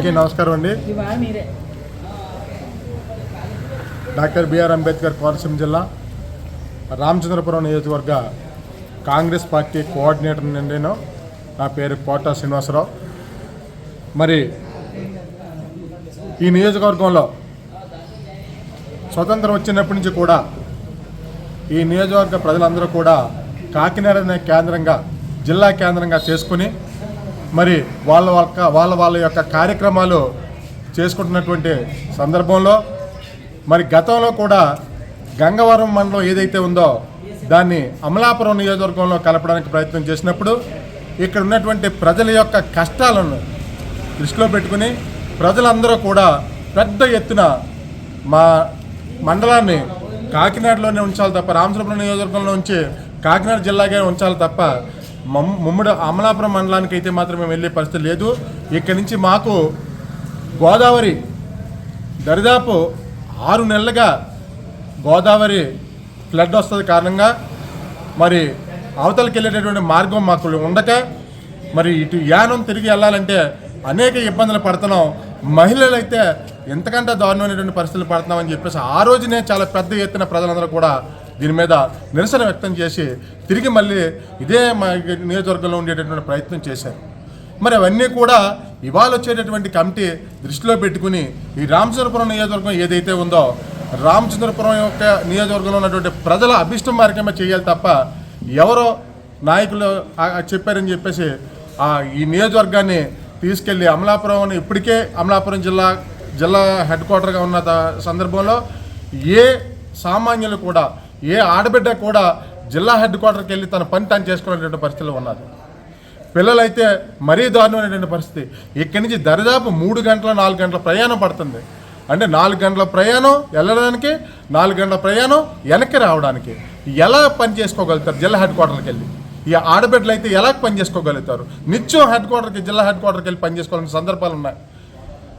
అందరికీ నమస్కారం అండి. డాక్టర్ బిఆర్ అంబేద్కర్ కోనసీమ జిల్లా రామచంద్రపురం నియోజకవర్గ కాంగ్రెస్ పార్టీ కోఆర్డినేటర్ నేను. నా పేరు కోట శ్రీనివాసరావు. మరి ఈ నియోజకవర్గంలో స్వతంత్రం వచ్చినప్పటి నుంచి కూడా ఈ నియోజకవర్గ ప్రజలందరూ కూడా కాకినాడ అనే కేంద్రంగా జిల్లా కేంద్రంగా చేసుకుని మరి వాళ్ళ వాళ్ళ వాళ్ళ వాళ్ళ యొక్క కార్యక్రమాలు చేసుకుంటున్నటువంటి సందర్భంలో మరి గతంలో కూడా గంగవరం మండలం ఏదైతే ఉందో దాన్ని అమలాపురం నియోజకవర్గంలో కలపడానికి ప్రయత్నం చేసినప్పుడు ఇక్కడ ఉన్నటువంటి ప్రజల యొక్క కష్టాలను దృష్టిలో పెట్టుకుని ప్రజలందరూ కూడా పెద్ద ఎత్తున మా మండలాన్ని కాకినాడలోనే ఉంచాలి తప్ప రామచంద్రపురం నియోజకవర్గంలో ఉంచి కాకినాడ జిల్లాగా ఉంచాలి తప్ప ముమ్మడి అమలాపురం మండలానికి అయితే మాత్రం మేము వెళ్ళే పరిస్థితి లేదు. ఇక్కడి నుంచి మాకు గోదావరి దరిదాపు ఆరు నెలలుగా గోదావరి ఫ్లడ్ వస్తుంది కారణంగా మరి అవతలకి వెళ్ళేటటువంటి మార్గం మాకు ఉండక మరి ఇటు యానం తిరిగి వెళ్ళాలంటే అనేక ఇబ్బందులు పడుతున్నాం. మహిళలు అయితే ఎంతకంటే దారుణమైనటువంటి పరిస్థితులు పడుతున్నామని చెప్పేసి ఆ రోజునే చాలా పెద్ద ఎత్తున ప్రజలందరూ కూడా దీని మీద నిరసన వ్యక్తం చేసి తిరిగి మళ్ళీ ఇదే మా నియోజకవర్గంలో ఉండేటటువంటి ప్రయత్నం చేశారు. మరి అవన్నీ కూడా ఇవాళ వచ్చేటటువంటి కమిటీ దృష్టిలో పెట్టుకుని ఈ రామచంద్రపురం నియోజకవర్గం ఏదైతే ఉందో రామచంద్రపురం యొక్క నియోజకవర్గంలో ఉన్నటువంటి ప్రజల అభిష్టం మార్గమే చేయాలి తప్ప ఎవరో నాయకులు చెప్పారని చెప్పేసి ఈ నియోజకవర్గాన్ని తీసుకెళ్ళి అమలాపురం ఇప్పటికే అమలాపురం జిల్లా జిల్లా హెడ్ క్వార్టర్గా ఉన్న సందర్భంలో ఏ సామాన్యులు కూడా ఏ ఆడబిడ్డ కూడా జిల్లా హెడ్ క్వార్టర్కి వెళ్ళి తన పని తాను చేసుకునేటువంటి పరిస్థితులు ఉన్నది. పిల్లలైతే మరీ దారుణమైనటువంటి పరిస్థితి. ఇక్కడి నుంచి దరిదాపు మూడు గంటల నాలుగు గంటల ప్రయాణం పడుతుంది. అంటే నాలుగు గంటల ప్రయాణం వెళ్ళడానికి నాలుగు గంటల ప్రయాణం వెనక్కి రావడానికి. ఎలా పని చేసుకోగలుగుతారు జిల్లా హెడ్ క్వార్టర్కి వెళ్ళి? ఈ ఆడబిడ్డలు అయితే ఎలా పని చేసుకోగలుగుతారు? నిత్యం హెడ్ క్వార్టర్కి జిల్లా హెడ్ క్వార్టర్కి వెళ్ళి పని చేసుకోవాలని సందర్భాలు ఉన్నాయి.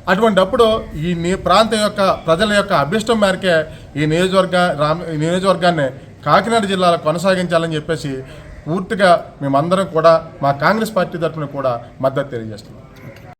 అటువంటప్పుడు ఈ నీ ప్రాంతం యొక్క ప్రజల యొక్క అభిష్టం మేరకే ఈ నియోజకవర్గ రామ ఈ నియోజకవర్గాన్ని కాకినాడ జిల్లాలో కొనసాగించాలని చెప్పేసి పూర్తిగా మేమందరం కూడా మా కాంగ్రెస్ పార్టీ తరఫున కూడా మద్దతు తెలియజేస్తున్నాం.